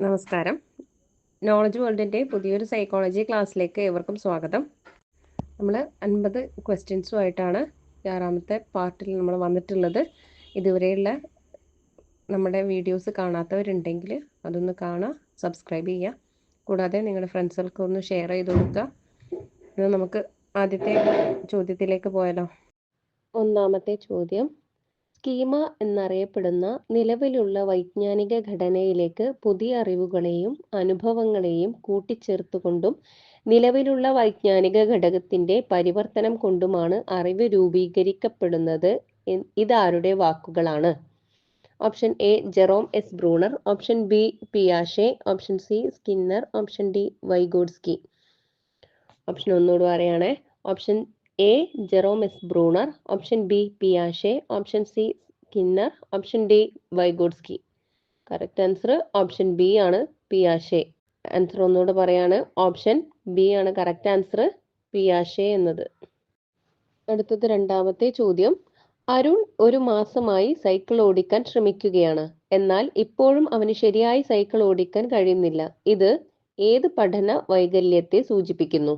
നമസ്കാരം. നോളജ് വേൾഡിന്റെ പുതിയൊരു സൈക്കോളജി ക്ലാസ്സിലേക്ക് ഏവർക്കും സ്വാഗതം. നമ്മൾ അൻപത് ക്വസ്റ്റ്യൻസുമായിട്ടാണ് ആറാമത്തെ പാർട്ടിൽ നമ്മൾ വന്നിട്ടുള്ളത്. ഇതുവരെയുള്ള നമ്മുടെ വീഡിയോസ് കാണാത്തവരുണ്ടെങ്കിൽ അതൊന്ന് കാണുക സബ്സ്ക്രൈബ് ചെയ്യുക കൂടാതെ നിങ്ങളുടെ ഫ്രണ്ട്സുകൾക്ക് ഒന്ന് ഷെയർ ചെയ്ത് കൊടുക്കുക നമുക്ക് ആദ്യത്തെ ചോദ്യത്തിലേക്ക് പോയാലോ? ഒന്നാമത്തെ ചോദ്യം സ്കീമ എന്നറിയപ്പെടുന്ന നിലവിലുള്ള വൈജ്ഞാനിക ഘടനയിലേക്ക് പുതിയ അറിവുകളെയും അനുഭവങ്ങളെയും കൂട്ടിച്ചേർത്തുകൊണ്ടും നിലവിലുള്ള വൈജ്ഞാനിക ഘടകത്തിന്റെ പരിവർത്തനം കൊണ്ടുമാണ് അറിവ് രൂപീകരിക്കപ്പെടുന്നത് ഇതാരുടെ വാക്കുകളാണ്. Option A Jerome S. Bruner. Option B പിയാഷെ. Option C Skinner. Option D Vygotsky. Option ഒന്നുകൂടെ പറയുകയാണേ option A Jerome S Bruner option B പിയാഷെ option C Skinner option D Vygotsky correct answer option B ആണ് പിയാഷെ answer ഒന്നുകൂടെ പറയാണ്. Option B ആണ് correct answer പിയാഷെ എന്നത്. അടുത്തത് രണ്ടാമത്തെ ചോദ്യം. അരുൺ ഒരു മാസമായി സൈക്കിൾ ഓടിക്കാൻ ശ്രമിക്കുകയാണ്. എന്നാൽ ഇപ്പോഴും അവന് ശരിയായി സൈക്കിൾ ഓടിക്കാൻ കഴിയുന്നില്ല. ഇത് ഏത് പഠന വൈകല്യത്തെ സൂചിപ്പിക്കുന്നു?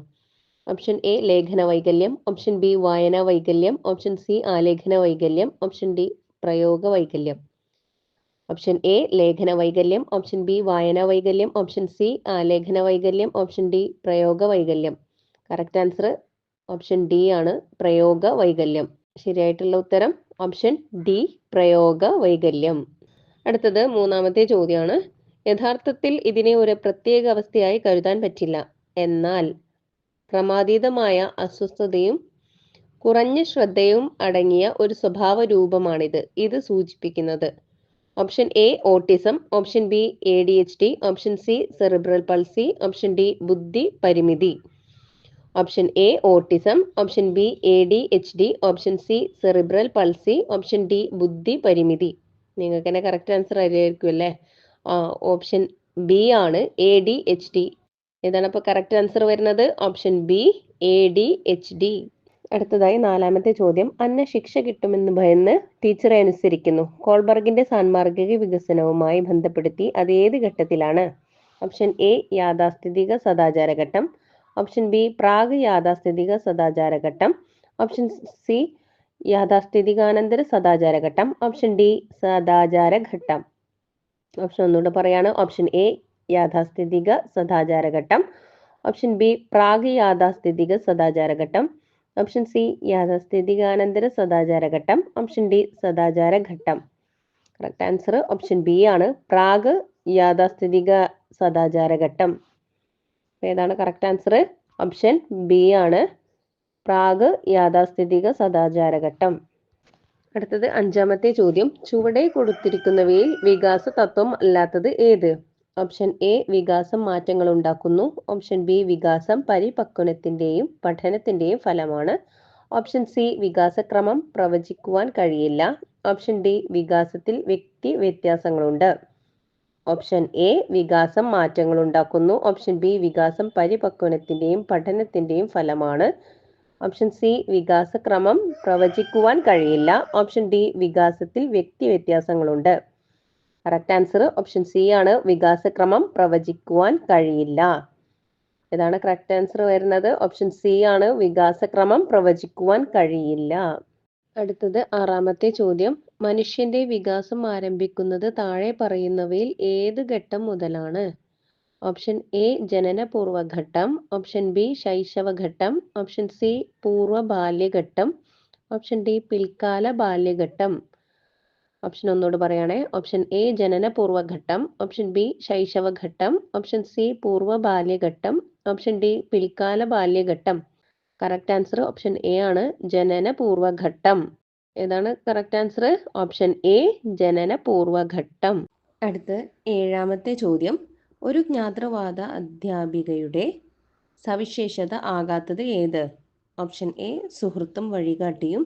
ഓപ്ഷൻ എ ലേഖന വൈകല്യം ഓപ്ഷൻ ബി വായന വൈകല്യം ഓപ്ഷൻ സി ആലേഖന വൈകല്യം ഓപ്ഷൻ ഡി പ്രയോഗ വൈകല്യം ഓപ്ഷൻ എ ലേഖന വൈകല്യം ഓപ്ഷൻ ബി വായന വൈകല്യം ഓപ്ഷൻ സി ആലേഖന വൈകല്യം ഓപ്ഷൻ ഡി പ്രയോഗ വൈകല്യം കറക്റ്റ് ആൻസർ ഓപ്ഷൻ ഡി ആണ് പ്രയോഗ വൈകല്യം ശരിയായിട്ടുള്ള ഉത്തരം ഓപ്ഷൻ ഡി പ്രയോഗ വൈകല്യം അടുത്തത് മൂന്നാമത്തെ ചോദ്യമാണ് യഥാർത്ഥത്തിൽ ഇതിനെ ഒരു പ്രത്യേക അവസ്ഥയായി കരുതാൻ പറ്റില്ല. എന്നാൽ ക്രമാതീതമായ അസ്വസ്ഥതയും കുറഞ്ഞ ശ്രദ്ധയും അടങ്ങിയ ഒരു സ്വഭാവ രൂപമാണിത് ഇത് സൂചിപ്പിക്കുന്നത്. Option A autism. Option B A D H D option C cerebral palsy. Option D ബുദ്ധി പരിമിതി. Option A autism. Option B A D H D option C cerebral palsy. Option D ബുദ്ധി പരിമിതി. നിങ്ങൾക്ക് തന്നെ കറക്റ്റ് ആൻസർ അറിയായിരിക്കും അല്ലേ option B ആണ് A D H D ഏതാണ് അപ്പോൾ കറക്റ്റ് ആൻസർ വരുന്നത്? Option B A D H D അടുത്തതായി നാലാമത്തെ ചോദ്യം. അന്ന ശിക്ഷ കിട്ടുമെന്ന് ഭയന്ന് ടീച്ചറെ അനുസരിക്കുന്നു. കോൾബർഗിന്റെ സാൻമാർഗിക വികസനവുമായി ബന്ധപ്പെടുത്തി അത് ഏത് ഘട്ടത്തിലാണ്? ഓപ്ഷൻ എ യാഥാസ്ഥിതിക സദാചാര ഘട്ടം. ഓപ്ഷൻ ബി പ്രാഗ് യാഥാസ്ഥിതിക സദാചാര ഘട്ടം. ഓപ്ഷൻ സി യാഥാസ്ഥിതികാനന്തര സദാചാര ഘട്ടം. ഓപ്ഷൻ ഡി സദാചാര ഘട്ടം. ഓപ്ഷൻ ഒന്നുകൂടെ പറയാണ്. ഓപ്ഷൻ എ യാഥാസ്ഥിതിക സദാചാര ഘട്ടം ഓപ്ഷൻ ബി പ്രാഗ് യാഥാസ്ഥിതിക സദാചാര ഘട്ടം ഓപ്ഷൻ സി യാഥാസ്ഥിതികാനന്തര സദാചാര ഘട്ടം ഓപ്ഷൻ ഡി സദാചാര ഘട്ടം കറക്റ്റ് ആൻസർ ഓപ്ഷൻ ബി ആണ്. പ്രാഗ് യാഥാസ്ഥിതിക സദാചാര ഘട്ടം അപ്പൊ ഏതാണ് കറക്റ്റ് ആൻസർ ഓപ്ഷൻ ബി ആണ്. പ്രാഗ് യാഥാസ്ഥിതിക സദാചാര ഘട്ടം അടുത്തത് അഞ്ചാമത്തെ ചോദ്യം. ചുവടെ കൊടുത്തിരിക്കുന്നവയിൽ വികാസ തത്വം അല്ലാത്തത് ഏത്? ഓപ്ഷൻ എ വികാസം മാറ്റങ്ങൾ ഉണ്ടാക്കുന്നു. ഓപ്ഷൻ ബി വികാസം പരിപക്വനത്തിന്റെയും പഠനത്തിന്റെയും ഫലമാണ്. ഓപ്ഷൻ സി വികാസക്രമം പ്രവചിക്കുവാൻ കഴിയില്ല. ഓപ്ഷൻ ഡി വികാസത്തിൽ വ്യക്തി വ്യത്യാസങ്ങളുണ്ട്. ഓപ്ഷൻ എ വികാസം മാറ്റങ്ങൾ ഉണ്ടാക്കുന്നു. ഓപ്ഷൻ ബി വികാസം പരിപക്വനത്തിന്റെയും പഠനത്തിന്റെയും ഫലമാണ്. ഓപ്ഷൻ സി വികാസക്രമം പ്രവചിക്കുവാൻ കഴിയില്ല. ഓപ്ഷൻ ഡി വികാസത്തിൽ വ്യക്തി വ്യത്യാസങ്ങളുണ്ട്. കറക്റ്റ് ആൻസർ ഓപ്ഷൻ സി ആണ്. വികാസക്രമം പ്രവചിക്കുവാൻ കഴിയില്ല. ഇതാണ് കറക്റ്റ് ആൻസർ വരുന്നത്. ഓപ്ഷൻ സി ആണ്. വികാസക്രമം പ്രവചിക്കുവാൻ കഴിയില്ല. അടുത്തത് ആറാമത്തെ ചോദ്യം. മനുഷ്യന്റെ വികാസം ആരംഭിക്കുന്നത് താഴെ പറയുന്നവയിൽ ഏത് ഘട്ടം മുതലാണ്? ഓപ്ഷൻ എ ജനനപൂർവഘട്ടം. ഓപ്ഷൻ ബി ശൈശവഘട്ടം. ഓപ്ഷൻ സി പൂർവ ബാല്യഘട്ടം ഓപ്ഷൻ ഡി പിൽക്കാല ബാല്യഘട്ടം ഓപ്ഷൻ ഒന്നോട് പറയുകയാണെ ഓപ്ഷൻ എ ജനന പൂർവഘട്ടം ഓപ്ഷൻ ബി ശൈശവഘട്ടം. ഓപ്ഷൻ സി പൂർവ ബാല്യഘട്ടം ഓപ്ഷൻ ഡി പിൽക്കാല ബാല്യഘട്ടം കറക്റ്റ് ആൻസർ ഓപ്ഷൻ എ ആണ്. ജനന പൂർവഘട്ടം ഏതാണ് കറക്റ്റ് ആൻസർ ഓപ്ഷൻ എ ജനന പൂർവഘട്ടം അടുത്ത് ഏഴാമത്തെ ചോദ്യം. ഒരു ജ്ഞാതൃവാദ അധ്യാപികയുടെ സവിശേഷത ആകാത്തത് ഏത്? ഓപ്ഷൻ എ സുഹൃത്തും വഴികാട്ടിയും.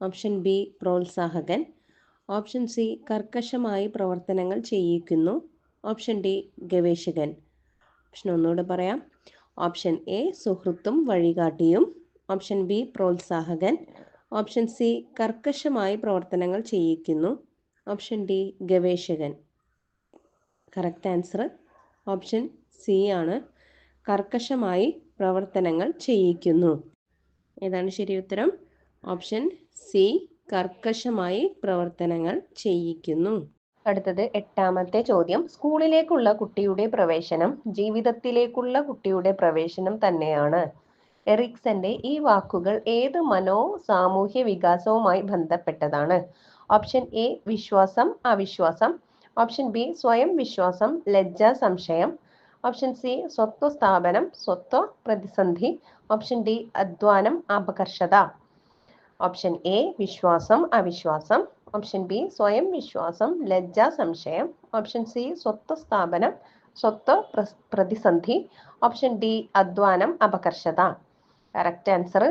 ഓപ്ഷൻ ബി പ്രോത്സാഹകൻ. ഓപ്ഷൻ സി കർക്കശമായി പ്രവർത്തനങ്ങൾ ചെയ്യിക്കുന്നു. ഓപ്ഷൻ ഡി ഗവേഷകൻ. ഓപ്ഷൻ ഒന്നുകൂടെ പറയാം. ഓപ്ഷൻ എ സുഹൃത്തും വഴികാട്ടിയും. ഓപ്ഷൻ ബി പ്രോത്സാഹകൻ. ഓപ്ഷൻ സി കർക്കശമായി പ്രവർത്തനങ്ങൾ ചെയ്യിക്കുന്നു. ഓപ്ഷൻ ഡി ഗവേഷകൻ. കറക്റ്റ് ആൻസർ ഓപ്ഷൻ സി ആണ്. കർക്കശമായി പ്രവർത്തനങ്ങൾ ചെയ്യിക്കുന്നു. ഏതാണ് ശരി ഉത്തരം? ഓപ്ഷൻ സി കർക്കശമായി പ്രവർത്തനങ്ങൾ ചെയ്യിക്കുന്നു. അടുത്തത് എട്ടാമത്തെ ചോദ്യം. സ്കൂളിലേക്കുള്ള കുട്ടിയുടെ പ്രവേശനം ജീവിതത്തിലേക്കുള്ള കുട്ടിയുടെ പ്രവേശനം തന്നെയാണ്. എറിക്സന്റെ ഈ വാക്കുകൾ ഏത് മനോ സാമൂഹ്യ വികാസവുമായി ബന്ധപ്പെട്ടതാണ്? ഓപ്ഷൻ എ വിശ്വാസം അവിശ്വാസം. ഓപ്ഷൻ ബി സ്വയം വിശ്വാസം ലജ്ജ സംശയം. ഓപ്ഷൻ സി സ്വത്വ സ്ഥാപനം സ്വത്വ പ്രതിസന്ധി. ഓപ്ഷൻ ഡി അധ്വാനം അപകർഷത. ഓപ്ഷൻ എ വിശ്വാസം അവിശ്വാസം. ഓപ്ഷൻ ബി സ്വയം വിശ്വാസം ലജ്ജ സംശയം. ഓപ്ഷൻ സി സ്വത്ത് സ്ഥാപനം സ്വത്ത് പ്രതിസന്ധി. ഓപ്ഷൻ ഡി അധ്വാനം അപകർഷത. കറക്റ്റ് ആൻസർ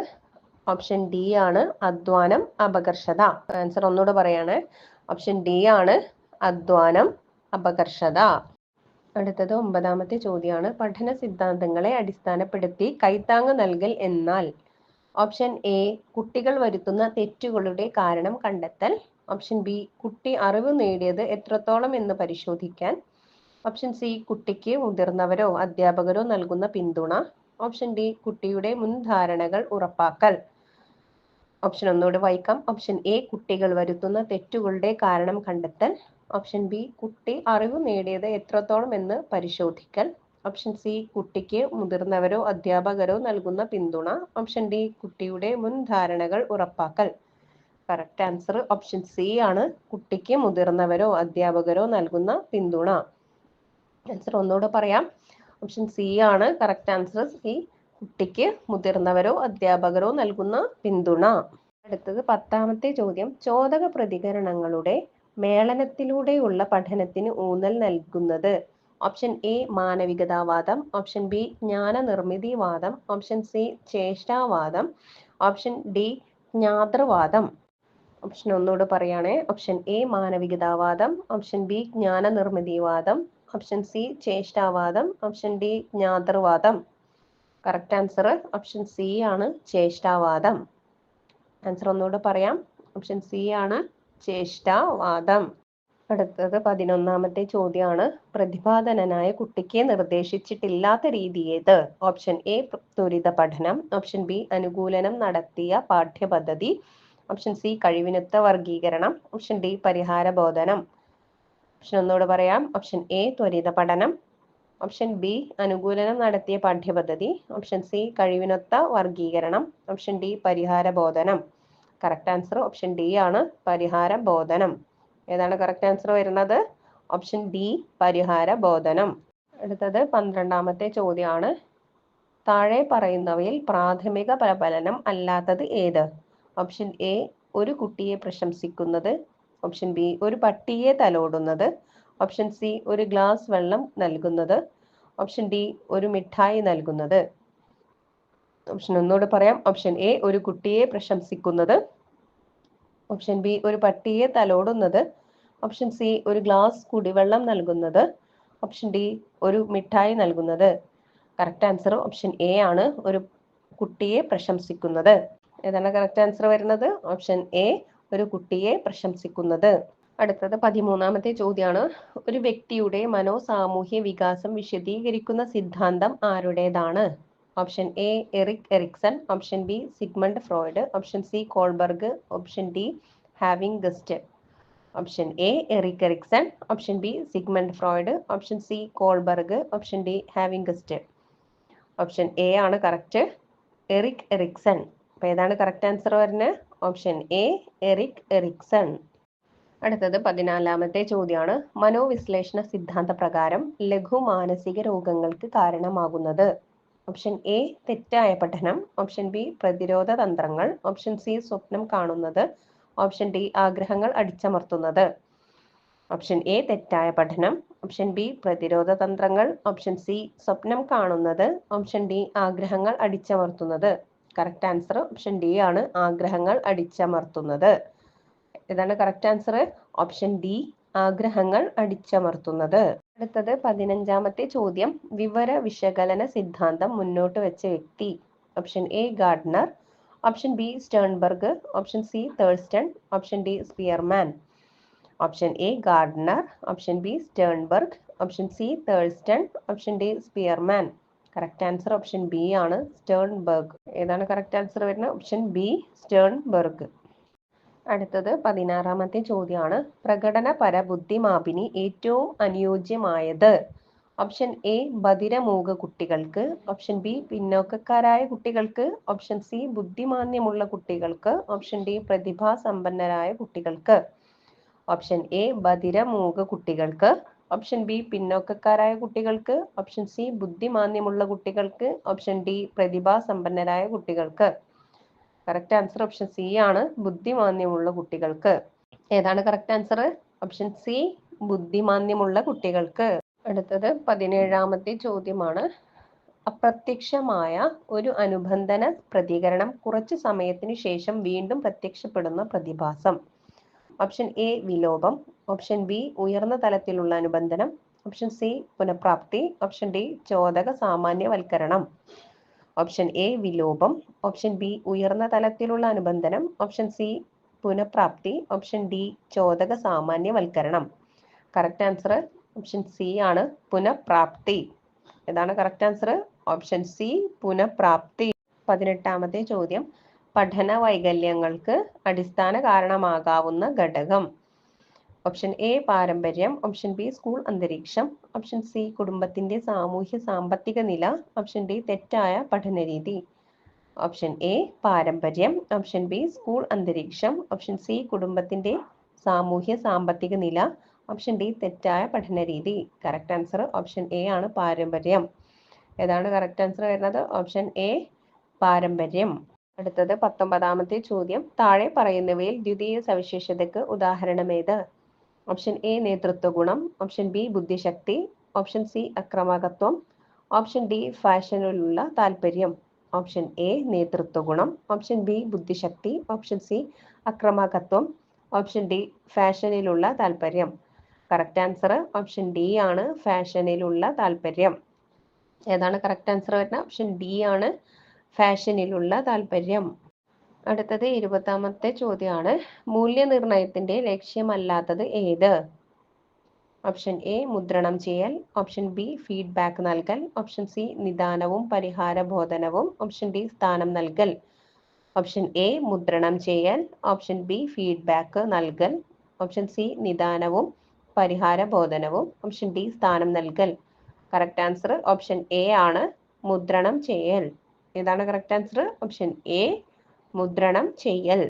ഓപ്ഷൻ ഡി ആണ് അധ്വാനം അപകർഷത. ആൻസർ ഒന്നുകൂടെ പറയാണ്. ഓപ്ഷൻ ഡി ആണ് അധ്വാനം അപകർഷത. അടുത്തത് ഒമ്പതാമത്തെ ചോദ്യമാണ്. പഠന സിദ്ധാന്തങ്ങളെ അടിസ്ഥാനപ്പെടുത്തി കൈത്താങ് നൽകൽ എന്നാൽ ഓപ്ഷൻ എ കുട്ടികൾ വരുത്തുന്ന തെറ്റുകളുടെ കാരണം കണ്ടെത്തൽ. ഓപ്ഷൻ ബി കുട്ടി അറിവ് നേടിയത് എത്രത്തോളം എന്ന് പരിശോധിക്കാൻ. ഓപ്ഷൻ സി കുട്ടിക്ക് മുതിർന്നവരോ അധ്യാപകരോ നൽകുന്ന പിന്തുണ. ഓപ്ഷൻ ഡി കുട്ടിയുടെ മുൻധാരണകൾ ഉറപ്പാക്കൽ. ഓപ്ഷൻ ഒന്നുകൂടെ വായിക്കാം. ഓപ്ഷൻ എ കുട്ടികൾ വരുത്തുന്ന തെറ്റുകളുടെ കാരണം കണ്ടെത്തൽ. ഓപ്ഷൻ ബി കുട്ടി അറിവ് നേടിയത് എത്രത്തോളം എന്ന് പരിശോധിക്കൽ. ഓപ്ഷൻ സി കുട്ടിക്ക് മുതിർന്നവരോ അധ്യാപകരോ നൽകുന്ന പിന്തുണ. ഓപ്ഷൻ ഡി കുട്ടിയുടെ മുൻ ധാരണകൾ ഉറപ്പാക്കൽ. കറക്റ്റ് ആൻസർ ഓപ്ഷൻ സി ആണ്. കുട്ടിക്ക് മുതിർന്നവരോ അധ്യാപകരോ നൽകുന്ന പിന്തുണ. ആൻസർ ഒന്നുകൂടെ പറയാം. ഓപ്ഷൻ സി ആണ്. കറക്റ്റ് ആൻസർ സി കുട്ടിക്ക് മുതിർന്നവരോ അധ്യാപകരോ നൽകുന്ന പിന്തുണ. അടുത്തത് പത്താമത്തെ ചോദ്യം. ചോദക പ്രതികരണങ്ങളുടെ മേളനത്തിലൂടെയുള്ള പഠനത്തിന് ഊന്നൽ നൽകുന്നത്. ഓപ്ഷൻ എ മാനവികതാവാദം. ഓപ്ഷൻ ബി ജ്ഞാന നിർമ്മിതിവാദം ഓപ്ഷൻ സി ചേഷ്ടാവാദം. ഓപ്ഷൻ ഡി ജ്ഞാതൃവാദം. ഓപ്ഷൻ ഒന്നുകൂടെ പറയുകയാണെ ഓപ്ഷൻ എ മാനവികതാവാദം. ഓപ്ഷൻ ബി ജ്ഞാന നിർമ്മിതിവാദം ഓപ്ഷൻ സി ചേഷ്ടാവാദം. ഓപ്ഷൻ ഡി ജ്ഞാതൃവാദം. കറക്റ്റ് ആൻസർ ഓപ്ഷൻ സി ആണ് ചേഷ്ടാവാദം. ആൻസർ ഒന്നുകൂടെ പറയാം. ഓപ്ഷൻ സി ആണ് ചേഷ്ടാവാദം. അടുത്തത് പതിനൊന്നാമത്തെ ചോദ്യമാണ് പ്രതിപാദനനായ കുട്ടിക്ക് നിർദ്ദേശിച്ചിട്ടില്ലാത്ത രീതി ഏത്? ഓപ്ഷൻ എ ത്വരിത പഠനം. ഓപ്ഷൻ ബി അനുകൂലനം നടത്തിയ പാഠ്യപദ്ധതി. ഓപ്ഷൻ സി കഴിവിനൊത്ത വർഗീകരണം ഓപ്ഷൻ ഡി പരിഹാര ബോധനം. ഓപ്ഷൻ ഒന്നുകൂടെ പറയാം. ഓപ്ഷൻ എ ത്വരിത പഠനം. ഓപ്ഷൻ ബി അനുകൂലനം നടത്തിയ പാഠ്യപദ്ധതി. ഓപ്ഷൻ സി കഴിവിനൊത്ത വർഗീകരണം ഓപ്ഷൻ ഡി പരിഹാര ബോധനം. കറക്റ്റ് ആൻസർ ഓപ്ഷൻ ഡി ആണ്. പരിഹാര ബോധനം. ഏതാണ് കറക്റ്റ് ആൻസർ വരുന്നത്? ഓപ്ഷൻ ഡി പരിഹാര ബോധനം. അടുത്തത് പന്ത്രണ്ടാമത്തെ ചോദ്യമാണ്. താഴെ പറയുന്നവയിൽ പ്രാഥമിക പ്രബലനം അല്ലാത്തത് ഏത്? ഓപ്ഷൻ എ ഒരു കുട്ടിയെ പ്രശംസിക്കുന്നത്. ഓപ്ഷൻ ബി ഒരു പട്ടിയെ തലോടുന്നത്. ഓപ്ഷൻ സി ഒരു ഗ്ലാസ് വെള്ളം നൽകുന്നത്. ഓപ്ഷൻ ഡി ഒരു മിഠായി നൽകുന്നത്. ഓപ്ഷൻ ഒന്നുകൂടെ പറയാം. ഓപ്ഷൻ എ ഒരു കുട്ടിയെ പ്രശംസിക്കുന്നത്. ഓപ്ഷൻ ബി ഒരു പട്ടിയെ തലോടുന്നത്. ഓപ്ഷൻ സി ഒരു ഗ്ലാസ് കുടിവെള്ളം നൽകുന്നത്. ഓപ്ഷൻ ഡി ഒരു മിഠായി നൽകുന്നത്. കറക്റ്റ് ആൻസർ ഓപ്ഷൻ എ ആണ്. ഒരു കുട്ടിയെ പ്രശംസിക്കുന്നത്. ഏതാണ് കറക്റ്റ് ആൻസർ വരുന്നത്? ഓപ്ഷൻ എ ഒരു കുട്ടിയെ പ്രശംസിക്കുന്നത്. അടുത്തത് പതിമൂന്നാമത്തെ ചോദ്യമാണ് ഒരു വ്യക്തിയുടെ മനോസാമൂഹ്യ വികാസം വിശദീകരിക്കുന്ന സിദ്ധാന്തം ആരുടേതാണ്? Option A Erik Erikson. Option B Sigmund Freud. Option C Kohlberg. Option D Havighurst option A Erik Erikson option B Sigmund Freud option C Kohlberg option D Havighurst option A ആണ് കറക്റ്റ് എറിക് എറിക്സൺ അപ്പോൾ ഏതാണ് correct answer വരുന്നത് option A Erik Erikson അടുത്തത് പതിനാലാമത്തെ ചോദ്യമാണ് മനോവിശ്ലേഷണ സിദ്ധാന്ത പ്രകാരം ലഘു മാനസിക രോഗങ്ങൾക്ക് കാരണമാകുന്നത്. ഓപ്ഷൻ എ തെറ്റായ പഠനം. ഓപ്ഷൻ ബി പ്രതിരോധ തന്ത്രങ്ങൾ. ഓപ്ഷൻ സി സ്വപ്നം കാണുന്നത്. ഓപ്ഷൻ ഡി ആഗ്രഹങ്ങൾ അടിച്ചമർത്തുന്നത്. ഓപ്ഷൻ എ തെറ്റായ പഠനം. ഓപ്ഷൻ ബി പ്രതിരോധ തന്ത്രങ്ങൾ. ഓപ്ഷൻ സി സ്വപ്നം കാണുന്നത്. ഓപ്ഷൻ ഡി ആഗ്രഹങ്ങൾ അടിച്ചമർത്തുന്നത്. കറക്റ്റ് ആൻസർ ഓപ്ഷൻ ഡി ആണ്. ആഗ്രഹങ്ങൾ അടിച്ചമർത്തുന്നത്. ഇതാണ് കറക്റ്റ് ആൻസർ ഓപ്ഷൻ ഡി ആഗ്രഹങ്ങൾ അടിച്ചമർത്തുന്നത്. അടുത്തത് പതിനഞ്ചാമത്തെ ചോദ്യം. വിവര വിശകലന സിദ്ധാന്തം മുന്നോട്ട് വെച്ച വ്യക്തി. Option A Gardner option B Sternberg option C Thurstone option D Spearman option A Gardner option B Sternberg option C Thurstone option D Spearman correct answer option B ആണ്. സ്റ്റേൺബർഗ് ഏതാണ് കറക്റ്റ് ആൻസർ വരുന്നത്? Option B Sternberg അടുത്തത് പതിനാറാമത്തെ ചോദ്യമാണ്. പ്രകടന പരബുദ്ധിമാപിനി ഏറ്റവും അനുയോജ്യമായത്. Option A ബധിരമൂക കുട്ടികൾക്ക്. ഓപ്ഷൻ ബി പിന്നോക്കക്കാരായ കുട്ടികൾക്ക്. ഓപ്ഷൻ സി ബുദ്ധിമാന്യമുള്ള കുട്ടികൾക്ക്. ഓപ്ഷൻ ഡി പ്രതിഭാസമ്പന്നരായ കുട്ടികൾക്ക്. ഓപ്ഷൻ എ ബധിരമൂക കുട്ടികൾക്ക്. ഓപ്ഷൻ ബി പിന്നോക്കക്കാരായ കുട്ടികൾക്ക്. ഓപ്ഷൻ സി ബുദ്ധിമാന്യമുള്ള കുട്ടികൾക്ക്. ഓപ്ഷൻ ഡി പ്രതിഭാസമ്പന്നരായ കുട്ടികൾക്ക്. കറക്റ്റ് ആൻസർ ഓപ്ഷൻ സി ആണ്. ബുദ്ധിമാന്യമുള്ള കുട്ടികൾക്ക്. ഏതാണ് കറക്റ്റ് ആൻസർ ഓപ്ഷൻ സി ബുദ്ധിമാന്യമുള്ള കുട്ടികൾക്ക്. അടുത്തത് പതിനേഴാമത്തെ ചോദ്യമാണ്. അപ്രത്യക്ഷമായ ഒരു അനുബന്ധന പ്രതികരണം കുറച്ചു സമയത്തിന് ശേഷം വീണ്ടും പ്രത്യക്ഷപ്പെടുന്ന പ്രതിഭാസം. ഓപ്ഷൻ എ വിലോപം. ഓപ്ഷൻ ബി ഉയർന്ന തലത്തിലുള്ള അനുബന്ധനം. ഓപ്ഷൻ സി പുനഃപ്രാപ്തി. ഓപ്ഷൻ ഡി ചോദക സാമാന്യവൽക്കരണം. ഓപ്ഷൻ എ വിലോപം. ഓപ്ഷൻ ബി ഉയർന്ന തലത്തിലുള്ള അനുബന്ധനം. ഓപ്ഷൻ സി പുനഃപ്രാപ്തി. ഓപ്ഷൻ ഡി ചോദക സാമാന്യവൽക്കരണം. കറക്റ്റ് ആൻസർ ഓപ്ഷൻ സി ആണ് പുനഃപ്രാപ്തി. ഏതാണ് കറക്റ്റ് ആൻസർ ഓപ്ഷൻ സി പുനഃപ്രാപ്തി. പതിനെട്ടാമത്തെ ചോദ്യം. പഠന വൈകല്യങ്ങൾക്ക് അടിസ്ഥാന കാരണമാകാവുന്ന ഘടകം. ഓപ്ഷൻ എ പാരമ്പര്യം. ഓപ്ഷൻ ബി സ്കൂൾ അന്തരീക്ഷം. ഓപ്ഷൻ സി കുടുംബത്തിന്റെ സാമൂഹ്യ സാമ്പത്തിക നില. ഓപ്ഷൻ ഡി തെറ്റായ പഠനരീതി. ഓപ്ഷൻ എ പാരമ്പര്യം. ഓപ്ഷൻ ബി സ്കൂൾ അന്തരീക്ഷം. ഓപ്ഷൻ സി കുടുംബത്തിന്റെ സാമൂഹ്യ സാമ്പത്തിക നില. ഓപ്ഷൻ ഡി തെറ്റായ പഠന രീതി. കറക്റ്റ് ആൻസർ ഓപ്ഷൻ എ ആണ് പാരമ്പര്യം. ഏതാണ് കറക്റ്റ് ആൻസർ വരുന്നത്? ഓപ്ഷൻ എ പാരമ്പര്യം. അടുത്തത് പത്തൊമ്പതാമത്തെ ചോദ്യം. താഴെ പറയുന്നവയിൽ ദ്വിതീയ സവിശേഷതയ്ക്ക് ഉദാഹരണമേത് ഓപ്ഷൻ എ നേതൃത്വ ഗുണം. ഓപ്ഷൻ ബി ബുദ്ധിശക്തി. ഓപ്ഷൻ സി അക്രമകത്വം. ഓപ്ഷൻ ഡി ഫാഷനിലുള്ള താല്പര്യം. ഓപ്ഷൻ എ നേതൃത്വ ഗുണം. ഓപ്ഷൻ ബി ബുദ്ധിശക്തി. ഓപ്ഷൻ സി അക്രമകത്വം. ഓപ്ഷൻ ഡി ഫാഷനിലുള്ള താല്പര്യം. കറക്റ്റ് ആൻസർ ഓപ്ഷൻ ഡി ആണ് ഫാഷനിലുള്ള താല്പര്യം. ഏതാണ് കറക്റ്റ് ആൻസർ വരുന്നത്? ഓപ്ഷൻ ഡി ആണ് ഫാഷനിലുള്ള താല്പര്യം. അടുത്തത് ഇരുപത്താമത്തെ ചോദ്യമാണ്. മൂല്യനിർണയത്തിന്റെ ലക്ഷ്യമല്ലാത്തത് ഏത്? ഓപ്ഷൻ എ മുദ്രണം ചെയ്യൽ. ഓപ്ഷൻ ബി ഫീഡ്ബാക്ക് നൽകൽ. ഓപ്ഷൻ സി നിദാനവും പരിഹാര ബോധനവും ഓപ്ഷൻ ഡി സ്ഥാനം നൽകൽ. ഓപ്ഷൻ എ മുദ്രണം ചെയ്യൽ. ഓപ്ഷൻ ബി ഫീഡ്ബാക്ക് നൽകൽ. ഓപ്ഷൻ സി നിദാനവും പരിഹാരബോധനവും ഓപ്ഷൻ ഡി സ്ഥാനം നൽകൽ. കറക്റ്റ് ആൻസർ ഓപ്ഷൻ എ ആണ് മുദ്രണം ചെയ്യൽ. ഏതാണ് കറക്റ്റ് ആൻസർ ഓപ്ഷൻ എ മുദ്രണം ചെയ്യൽ.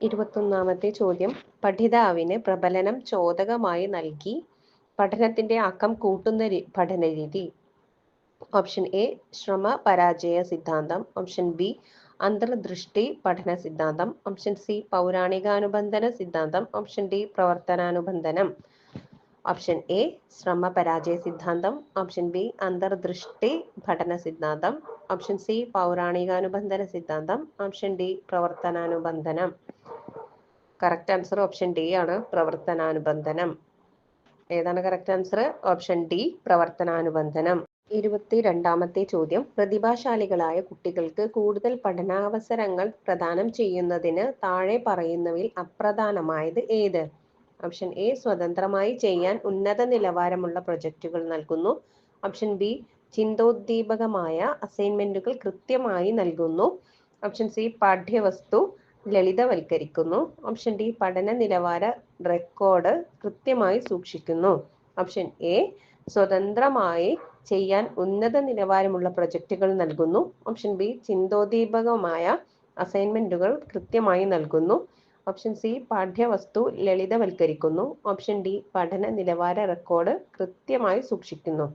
ഇരുപത്തൊന്നാമത്തെ ചോദ്യം. പഠിതാവിന് പ്രബലനം ചോദകമായി നൽകി പഠനത്തിന്റെ അക്കം കൂട്ടുന്ന പഠന രീതി. ഓപ്ഷൻ എ ശ്രമ പരാജയ സിദ്ധാന്തം. ഓപ്ഷൻ ബി അന്തർദൃഷ്ടി പഠന സിദ്ധാന്തം. ഓപ്ഷൻ സി പൗരാണികാനുബന്ധന സിദ്ധാന്തം. ഓപ്ഷൻ ഡി പ്രവർത്തനാനുബന്ധനം. ഓപ്ഷൻ എ ശ്രമ പരാജയ സിദ്ധാന്തം. ഓപ്ഷൻ ബി അന്തർദൃഷ്ടി പഠന സിദ്ധാന്തം. ഓപ്ഷൻ സി പൗരാണികാനുബന്ധന സിദ്ധാന്തം. ഓപ്ഷൻ ഡി പ്രവർത്തനാനുബന്ധനം. കറക്റ്റ് ആൻസർ ഓപ്ഷൻ ഡി ആണ് പ്രവർത്തനാനുബന്ധനം. ഏതാണ് കറക്റ്റ് ആൻസർ ഓപ്ഷൻ ഡി പ്രവർത്തനാനുബന്ധനം. ഇരുപത്തി രണ്ടാമത്തെ ചോദ്യം. പ്രതിഭാശാലികളായ കുട്ടികൾക്ക് കൂടുതൽ പഠനാവസരങ്ങൾ പ്രദാനം ചെയ്യുന്നതിന് താഴെ പറയുന്നവയിൽ അപ്രധാനമായത് ഏത്? ഓപ്ഷൻ എ സ്വതന്ത്രമായി ചെയ്യാൻ ഉന്നത നിലവാരമുള്ള പ്രൊജക്റ്റുകൾ നൽകുന്നു. ഓപ്ഷൻ ബി ചിന്തോദ്ദീപകമായ അസൈൻമെന്റുകൾ കൃത്യമായി നൽകുന്നു. ഓപ്ഷൻ സി പാഠ്യവസ്തു ലളിതവൽക്കരിക്കുന്നു. ഓപ്ഷൻ ഡി പഠന നിലവാര റെക്കോർഡ് കൃത്യമായി സൂക്ഷിക്കുന്നു. ഓപ്ഷൻ എ സ്വതന്ത്രമായി ചെയ്യാൻ ഉന്നത നിലവാരമുള്ള പ്രൊജക്റ്റുകൾ നൽകുന്നു. ഓപ്ഷൻ ബി ചിന്തോദ്ദീപകമായ അസൈൻമെന്റുകൾ കൃത്യമായി നൽകുന്നു. ഓപ്ഷൻ സി പാഠ്യവസ്തു ലളിതവൽക്കരിക്കുന്നു. ഓപ്ഷൻ ഡി പഠന നിലവാര റെക്കോർഡ് കൃത്യമായി സൂക്ഷിക്കുന്നു.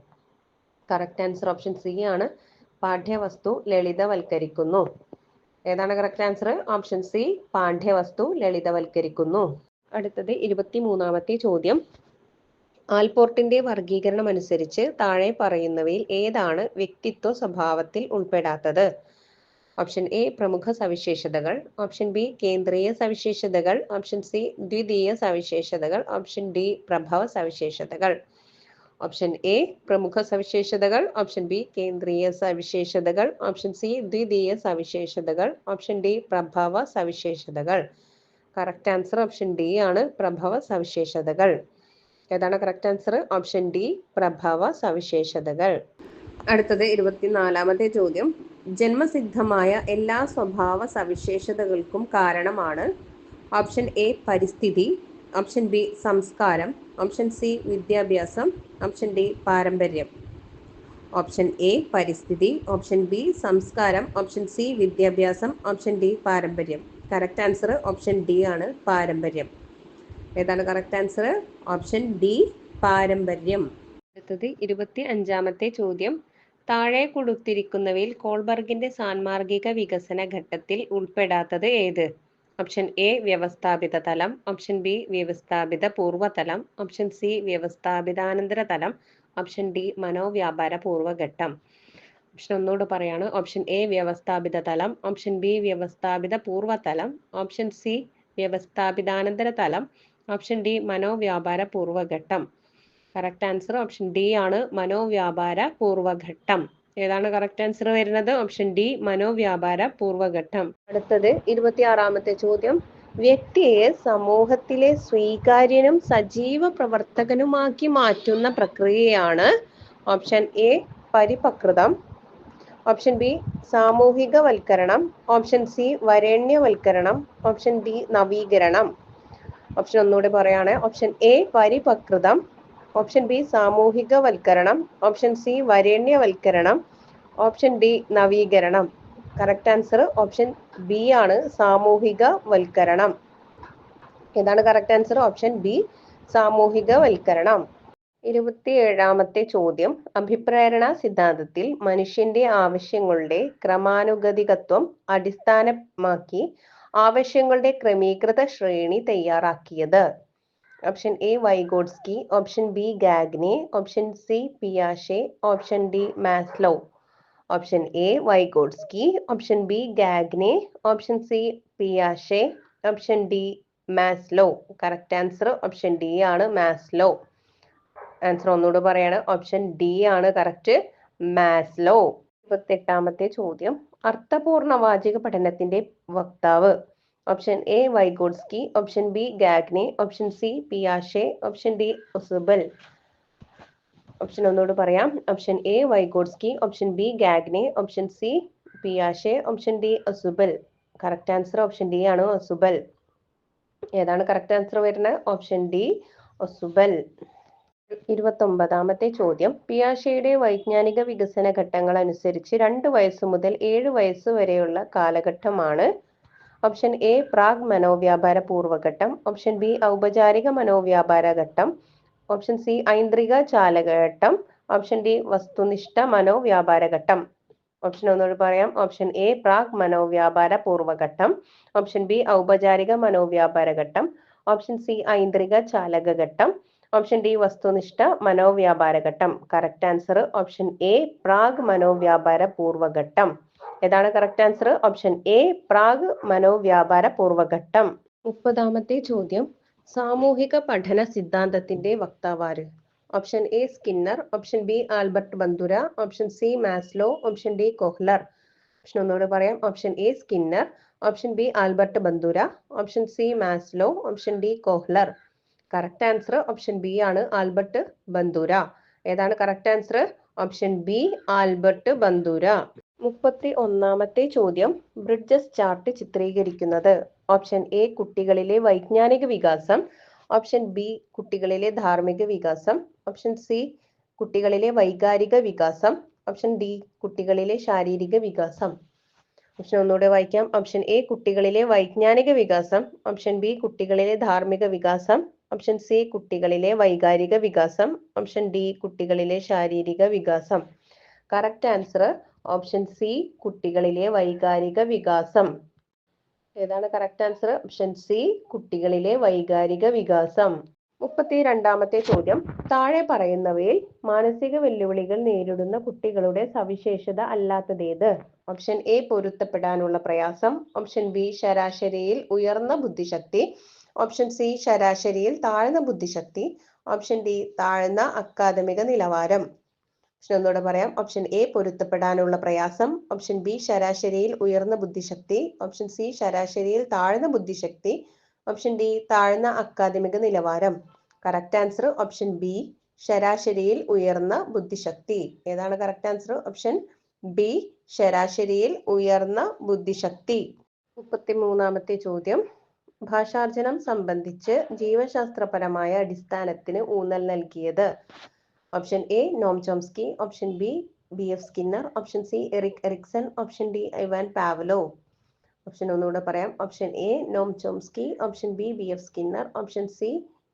കറക്റ്റ് ആൻസർ ഓപ്ഷൻ സി ആണ്. പാഠ്യവസ്തു ലളിതവൽക്കരിക്കുന്നു. ഏതാണ് കറക്റ്റ് ആൻസർ ഓപ്ഷൻ സി പാഠ്യവസ്തു ലളിതവൽക്കരിക്കുന്നു. അടുത്തത് ഇരുപത്തി മൂന്നാമത്തെ ചോദ്യം. ആൽപോർട്ടിന്റെ വർഗീകരണം അനുസരിച്ച് താഴെ പറയുന്നവയിൽ ഏതാണ് വ്യക്തിത്വ സ്വഭാവത്തിൽ ഉൾപ്പെടാത്തത്? ഓപ്ഷൻ എ പ്രമുഖ സവിശേഷതകൾ. ഓപ്ഷൻ ബി കേന്ദ്രീയ സവിശേഷതകൾ. ഓപ്ഷൻ സി ദ്വിതീയ സവിശേഷതകൾ. ഓപ്ഷൻ ഡി പ്രഭവ സവിശേഷതകൾ. ഓപ്ഷൻ എ പ്രമുഖ സവിശേഷതകൾ. ഓപ്ഷൻ ബി കേന്ദ്രീയ സവിശേഷതകൾ. ഓപ്ഷൻ സി ദ്വിതീയ സവിശേഷതകൾ. ഓപ്ഷൻ ഡി പ്രഭവ സവിശേഷതകൾ. കറക്റ്റ് ആൻസർ ഓപ്ഷൻ ഡി ആണ് പ്രഭവ സവിശേഷതകൾ. ഏതാണ് കറക്റ്റ് ആൻസർ ഓപ്ഷൻ ഡി പ്രഭവ സവിശേഷതകൾ. അടുത്തത് ഇരുപത്തിനാലാമത്തെ ചോദ്യം. ജന്മസിദ്ധമായ എല്ലാ സ്വഭാവ സവിശേഷതകൾക്കും കാരണമാണ് ഓപ്ഷൻ എ പരിസ്ഥിതി ഓപ്ഷൻ ബി സംസ്കാരം ഓപ്ഷൻ സി വിദ്യാഭ്യാസം ഓപ്ഷൻ ഡി പാരമ്പര്യം. ഓപ്ഷൻ എ പരിസ്ഥിതി ഓപ്ഷൻ ബി സംസ്കാരം ഓപ്ഷൻ സി വിദ്യാഭ്യാസം ഓപ്ഷൻ ഡി പാരമ്പര്യം. കറക്റ്റ് ആൻസർ ഓപ്ഷൻ ഡി ആണ് പാരമ്പര്യം. ഏതാണ് കറക്റ്റ് ആൻസർ ഓപ്ഷൻ ഡി പാരമ്പര്യം. അടുത്തത് ഇരുപത്തി അഞ്ചാമത്തെ ചോദ്യം. താഴെ കൊടുത്തിരിക്കുന്നവയിൽ കോൾബർഗിന്റെ സാൻമാർഗിക വികസന ഘട്ടത്തിൽ ഉൾപ്പെടാത്തത് ഏത്? ഓപ്ഷൻ എ വ്യവസ്ഥാപിത തലം. ഓപ്ഷൻ ബി വ്യവസ്ഥാപിത പൂർവതലം. ഓപ്ഷൻ സി വ്യവസ്ഥാപിതാനന്തര തലം. ഓപ്ഷൻ ഡി മനോവ്യാപാര പൂർവഘട്ടം. ഓപ്ഷൻ ഒന്നുകൂടെ പറയാണ്. ഓപ്ഷൻ എ വ്യവസ്ഥാപിത തലം. ഓപ്ഷൻ ബി വ്യവസ്ഥാപിത പൂർവതലം. ഓപ്ഷൻ സി വ്യവസ്ഥാപിതാനന്തര തലം. ഓപ്ഷൻ ഡി മനോവ്യാപാര പൂർവഘട്ടം. കറക്റ്റ് ആൻസർ ഓപ്ഷൻ ഡി ആണ് മനോവ്യാപാര പൂർവഘട്ടം ഏതാണ് കറക്റ്റ് ആൻസർ വരുന്നത്? ഓപ്ഷൻ ഡി മനോവ്യാപാര പൂർവഘട്ടം അടുത്തത് ഇരുപത്തിയാറാമത്തെ ചോദ്യം. വ്യക്തിയെ സമൂഹത്തിലെ സ്വീകാര്യനും സജീവ പ്രവർത്തകനുമാക്കി മാറ്റുന്ന പ്രക്രിയയാണ് ഓപ്ഷൻ എ പരിപക്വതം. ഓപ്ഷൻ ബി സാമൂഹികവൽക്കരണം. ഓപ്ഷൻ സി വരേണ്യവൽക്കരണം. ഓപ്ഷൻ ഡി നവീകരണം. ഓപ്ഷൻ ഒന്നുകൂടി പറയാണ്. ഓപ്ഷൻ എ പരിപക്വതം. ഓപ്ഷൻ ബി സാമൂഹികവൽക്കരണം. ഓപ്ഷൻ സി വരേണ്യവൽക്കരണം. ഓപ്ഷൻ ഡി നവീകരണം. കറക്റ്റ് ആൻസർ ഓപ്ഷൻ ബി ആണ് സാമൂഹികവൽക്കരണം. ഏതാണ് കറക്റ്റ് ആൻസർ ഓപ്ഷൻ ബി സാമൂഹികവൽക്കരണം. ഇരുപത്തിയേഴാമത്തെ ചോദ്യം. അഭിപ്രേരണ സിദ്ധാന്തത്തിൽ മനുഷ്യന്റെ ആവശ്യങ്ങളുടെ ക്രമാനുഗതികത്വം അടിസ്ഥാനമാക്കി ആവശ്യങ്ങളുടെ ക്രമീകൃത ശ്രേണി തയ്യാറാക്കിയത്. Option A Vygotsky option B Gagne option C പിയാഷെ option D Maslow option A Vygotsky option B Gagne option C പിയാഷെ option D Maslow correct answer option D ആണ് മാസ്ലോ ആൻസർ ഒന്നുകൂടെ പറയാണ്. ഓപ്ഷൻ ഡി ആണ് കറക്റ്റ് മാസ്ലോ ഇരുപത്തെട്ടാമത്തെ ചോദ്യം. അർത്ഥപൂർണ വാചിക പഠനത്തിന്റെ വക്താവ്. Option A Vygotsky option B Gagne option C പിയാഷെ option D Ausubel option ഒന്നുകൂടെ പറയാം. Option A Vygotsky option B Gagne option C പിയാഷെ option D Ausubel correct answer option D ആണ് Ausubel ഏതാണ് correct answer വരുന്നത്? Option D Ausubel ഇരുപത്തൊമ്പതാമത്തെ ചോദ്യം. പിയാഷയുടെ വൈജ്ഞാനിക വികസന ഘട്ടങ്ങൾ അനുസരിച്ച് രണ്ട് വയസ്സ് മുതൽ ഏഴ് വയസ്സ് വരെയുള്ള കാലഘട്ടമാണ് ഓപ്ഷൻ എ പ്രാഗ് മനോവ്യാപാര പൂർവഘട്ടം ഓപ്ഷൻ ബി ഔപചാരിക മനോവ്യാപാര ഘട്ടം ഓപ്ഷൻ സി ഐന്ദ്രിക ചാലകഘട്ടം ഓപ്ഷൻ ഡി വസ്തുനിഷ്ഠ മനോവ്യാപാര ഘട്ടം ഓപ്ഷൻ ഒന്നുകൂടി പറയാം. ഓപ്ഷൻ എ പ്രാഗ് മനോവ്യാപാര പൂർവഘട്ടം ഓപ്ഷൻ ബി ഔപചാരിക മനോവ്യാപാര ഘട്ടം ഓപ്ഷൻ സി ഐന്ദ്രിക ചാലകഘട്ടം ഓപ്ഷൻ ഡി വസ്തുനിഷ്ഠ മനോവ്യാപാര ഘട്ടം കറക്റ്റ് ആൻസർ ഓപ്ഷൻ എ പ്രാഗ് മനോവ്യാപാര പൂർവഘട്ടം ഏതാണ് കറക്റ്റ് ആൻസർ ഓപ്ഷൻ എ പ്രാഗ് മനോവ്യാപാര പൂർവഘട്ടം മുപ്പതാമത്തെ ചോദ്യം സാമൂഹിക പഠന സിദ്ധാന്തത്തിന്റെ വക്താവാര്? Option A Skinner. Option B Albert Bandura. Option C Maslow. Option D Kohler. Option ഒന്നുകൂടെ പറയാം. Option A Skinner. Option B Albert Bandura. Option C Maslow. Option D Kohler. Correct answer option B ആണ് Albert Bandura. ഏതാണ് correct answer option B Albert Bandura. മുപ്പത്തി ഒന്നാമത്തെ ചോദ്യം. Bridges chart ചിത്രീകരിക്കുന്നത്. Option A കുട്ടികളിലെ വൈജ്ഞാനിക വികാസം. ഓപ്ഷൻ ബി കുട്ടികളിലെ ധാർമ്മിക വികാസം. ഓപ്ഷൻ സി കുട്ടികളിലെ വൈകാരിക വികാസം. ഓപ്ഷൻ ഡി കുട്ടികളിലെ ശാരീരിക വികാസം. ഓപ്ഷൻ ഒന്നുകൂടെ വായിക്കാം. ഓപ്ഷൻ എ കുട്ടികളിലെ വൈജ്ഞാനിക വികാസം. ഓപ്ഷൻ ബി കുട്ടികളിലെ ധാർമ്മിക വികാസം. ഓപ്ഷൻ സി കുട്ടികളിലെ വൈകാരിക വികാസം. ഓപ്ഷൻ ഡി കുട്ടികളിലെ ശാരീരിക വികാസം. കറക്റ്റ് ആൻസർ ഓപ്ഷൻ സി കുട്ടികളിലെ വൈകാരിക വികാസം. ഏതാണ് കറക്റ്റ് ആൻസർ ഓപ്ഷൻ സി കുട്ടികളിലെ വൈകാരിക വികാസം. മുപ്പത്തി രണ്ടാമത്തെ ചോദ്യം. താഴെ പറയുന്നവയിൽ മാനസിക വെല്ലുവിളികൾ നേരിടുന്ന കുട്ടികളുടെ സവിശേഷത അല്ലാത്തതേത്? ഓപ്ഷൻ എ പൊരുത്തപ്പെടാനുള്ള പ്രയാസം. ഓപ്ഷൻ ബി ശരാശരിയിൽ ഉയർന്ന ബുദ്ധിശക്തി. ഓപ്ഷൻ സി ശരാശരിയിൽ താഴ്ന്ന ബുദ്ധിശക്തി. ഓപ്ഷൻ ഡി താഴ്ന്ന അക്കാദമിക നിലവാരം. ഓപ്ഷൻ ഒന്നുകൂടെ പറയാം. ഓപ്ഷൻ എ പൊരുത്തപ്പെടാനുള്ള പ്രയാസം. ഓപ്ഷൻ ബി ശരാശരിയിൽ ഉയർന്ന ബുദ്ധിശക്തി. ഓപ്ഷൻ സി ശരാശരിയിൽ താഴ്ന്ന ബുദ്ധിശക്തി. ഓപ്ഷൻ ഡി താഴ്ന്ന അക്കാദമിക നിലവാരം. കറക്റ്റ് ആൻസർ ഓപ്ഷൻ ബി ശരാശരിയിൽ ഉയർന്ന ബുദ്ധിശക്തി. ഏതാണ് കറക്റ്റ് ആൻസർ ഓപ്ഷൻ ബി ശരാശരിയിൽ ഉയർന്ന ബുദ്ധിശക്തി. മുപ്പത്തി മൂന്നാമത്തെ ചോദ്യം. ഭാഷാർജനം സംബന്ധിച്ച് ജീവശാസ്ത്രപരമായ അടിസ്ഥാനത്തിന് ഊന്നൽ നൽകിയത്. Option A Noam Chomsky option B B F Skinner option C Erik Erikson option D Ivan Pavlov option ഒന്നുകൂടെ പറയാം. Option A Noam Chomsky option B B F Skinner option C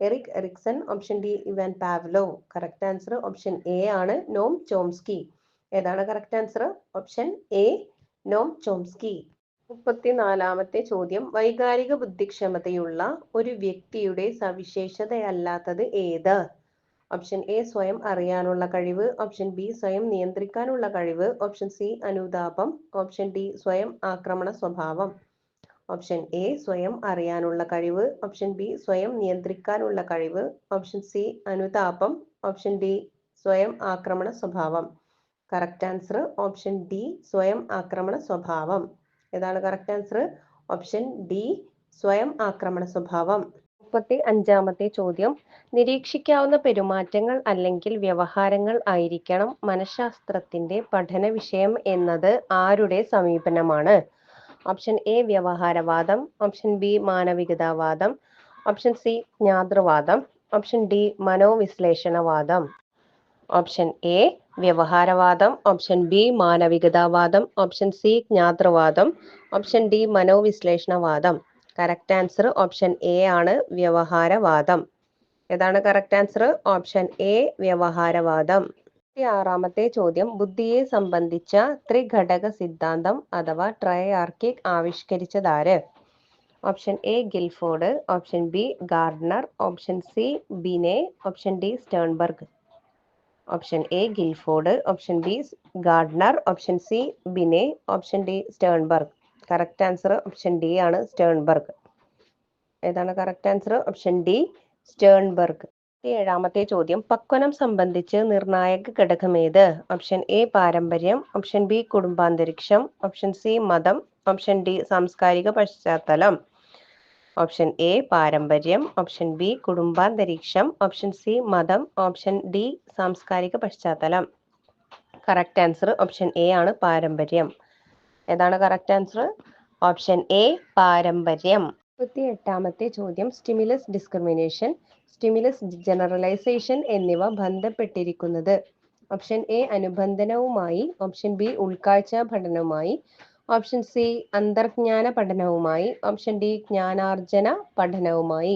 Erik Erikson option D Ivan Pavlov correct answer option A ആണ് Noam Chomsky ഏതാണ് correct answer option A Noam Chomsky മുപ്പത്തിനാലാമത്തെ ചോദ്യം. വൈകാരിക ബുദ്ധിക്ഷമതയുള്ള ഒരു വ്യക്തിയുടെ സവിശേഷതയല്ലാത്തത് ഏത്? Option A സ്വയം അറിയാനുള്ള കഴിവ്. ഓപ്ഷൻ ബി സ്വയം നിയന്ത്രിക്കാനുള്ള കഴിവ്. ഓപ്ഷൻ സി അനുതാപം. ഓപ്ഷൻ ഡി സ്വയം ആക്രമണ സ്വഭാവം. ഓപ്ഷൻ എ സ്വയം അറിയാനുള്ള കഴിവ്. ഓപ്ഷൻ ബി സ്വയം നിയന്ത്രിക്കാനുള്ള കഴിവ്. ഓപ്ഷൻ സി അനുതാപം. ഓപ്ഷൻ ഡി സ്വയം ആക്രമണ സ്വഭാവം. കറക്റ്റ് ആൻസർ ഓപ്ഷൻ ഡി സ്വയം ആക്രമണ സ്വഭാവം. ഏതാണ് കറക്റ്റ് ആൻസർ ഓപ്ഷൻ ഡി സ്വയം ആക്രമണ സ്വഭാവം. മുപ്പത്തി അഞ്ചാമത്തെ ചോദ്യം. നിരീക്ഷിക്കാവുന്ന പെരുമാറ്റങ്ങൾ അല്ലെങ്കിൽ വ്യവഹാരങ്ങൾ ആയിരിക്കണം മനഃശാസ്ത്രത്തിന്റെ പഠന വിഷയം എന്നത് ആരുടെ സമീപനമാണ്? ഓപ്ഷൻ എ വ്യവഹാരവാദം. ഓപ്ഷൻ ബി മാനവികതാവാദം. ഓപ്ഷൻ സി ജ്ഞാതൃവാദം ഓപ്ഷൻ ഡി മനോവിശ്ലേഷണവാദം. ഓപ്ഷൻ എ വ്യവഹാരവാദം. ഓപ്ഷൻ ബി മാനവികതാവാദം. ഓപ്ഷൻ സി ജ്ഞാതൃവാദം ഓപ്ഷൻ ഡി മനോവിശ്ലേഷണവാദം. കറക്റ്റ് ആൻസർ ഓപ്ഷൻ എ ആണ് വ്യവഹാരവാദം. ഏതാണ് കറക്റ്റ് ആൻസർ ഓപ്ഷൻ എ വ്യവഹാരവാദം. ആറാമത്തെ ചോദ്യം ബുദ്ധിയെ സംബന്ധിച്ച ത്രിഘടക സിദ്ധാന്തം അഥവാ triarchic ആവിഷ്കരിച്ചതാര്? Option A Guilford. Option B Gardner. Option C Binet. Option D Sternberg. Option A Guilford. Option B Gardner. Option C Binet. Option D Sternberg. Correct answer option D ആണ് Sternberg ഏതാണ് correct answer option D Sternberg ഏഴാമത്തെ ചോദ്യം പക്വനം സംബന്ധിച്ച് നിർണായക ഘടകമേത് option A പാരമ്പര്യം. Option B കുടുംബാന്തരീക്ഷം. ഓപ്ഷൻ സി മതം. ഓപ്ഷൻ ഡി സാംസ്കാരിക പശ്ചാത്തലം. ഓപ്ഷൻ എ പാരമ്പര്യം. ഓപ്ഷൻ ബി കുടുംബാന്തരീക്ഷം. ഓപ്ഷൻ സി മതം. ഓപ്ഷൻ ഡി സാംസ്കാരിക പശ്ചാത്തലം. കറക്റ്റ് ആൻസർ ഓപ്ഷൻ എ ആണ് പാരമ്പര്യം. ഏതാണ് കറക്റ്റ് ആൻസർ ഓപ്ഷൻ എ പാരമ്പര്യം. മുപ്പത്തി എട്ടാമത്തെ ചോദ്യം സ്റ്റിമുലസ് ഡിസ്ക്രിമിനേഷൻ സ്റ്റിമുലസ് ജനറലൈസേഷൻ എന്നിവ ബന്ധപ്പെട്ടിരിക്കുന്നത്. ഓപ്ഷൻ എ അനുബന്ധനവുമായി. ഓപ്ഷൻ ബി ഉൾക്കാഴ്ച പഠനവുമായി. ഓപ്ഷൻ സി അന്തർജ്ഞാന പഠനവുമായി. ഓപ്ഷൻ ഡി ജ്ഞാനാർജന പഠനവുമായി.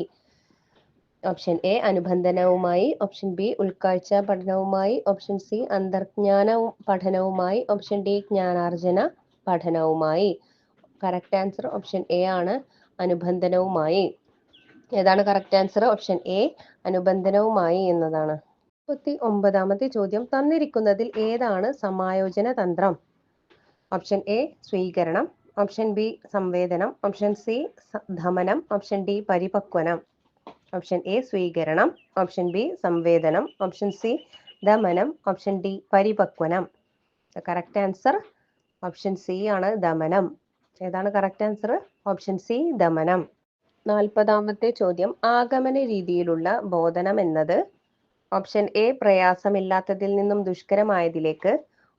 ഓപ്ഷൻ എ അനുബന്ധനവുമായി. ഓപ്ഷൻ ബി ഉൾക്കാഴ്ച പഠനവുമായി. ഓപ്ഷൻ സി അന്തർജ്ഞാന പഠനവുമായി. ഓപ്ഷൻ ഡി ജ്ഞാനാർജന പഠനവുമായി. കറക്റ്റ് ആൻസർ ഓപ്ഷൻ എ ആണ്. അനുബന്ധനവുമായി. ഏതാണ് കറക്റ്റ് ആൻസർ ഓപ്ഷൻ എ അനുബന്ധനവുമായി എന്നതാണ്. മുപ്പത്തി ഒമ്പതാമത്തെ ചോദ്യം. തന്നിരിക്കുന്നതിൽ ഏതാണ് സമായോജന തന്ത്രം? ഓപ്ഷൻ എ സ്വീകരണം. ഓപ്ഷൻ ബി സംവേദനം. ഓപ്ഷൻ സി ധമനം ഓപ്ഷൻ ഡി പരിപക്വനം. ഓപ്ഷൻ എ സ്വീകരണം. ഓപ്ഷൻ ബി സംവേദനം. ഓപ്ഷൻ സി ധമനം ഓപ്ഷൻ ഡി പരിപക്വനം. കറക്റ്റ് ആൻസർ ഓപ്ഷൻ സി ആണ് ദമനം. ഏതാണ് കറക്റ്റ് ആൻസർ ഓപ്ഷൻ സി ദമനം. നാൽപ്പതാമത്തെ ചോദ്യം. ആഗമന രീതിയിലുള്ള ബോധനം എന്നത് ഓപ്ഷൻ എ പ്രയാസമില്ലാത്തതിൽ നിന്നും ദുഷ്കരമായതിലേക്ക്.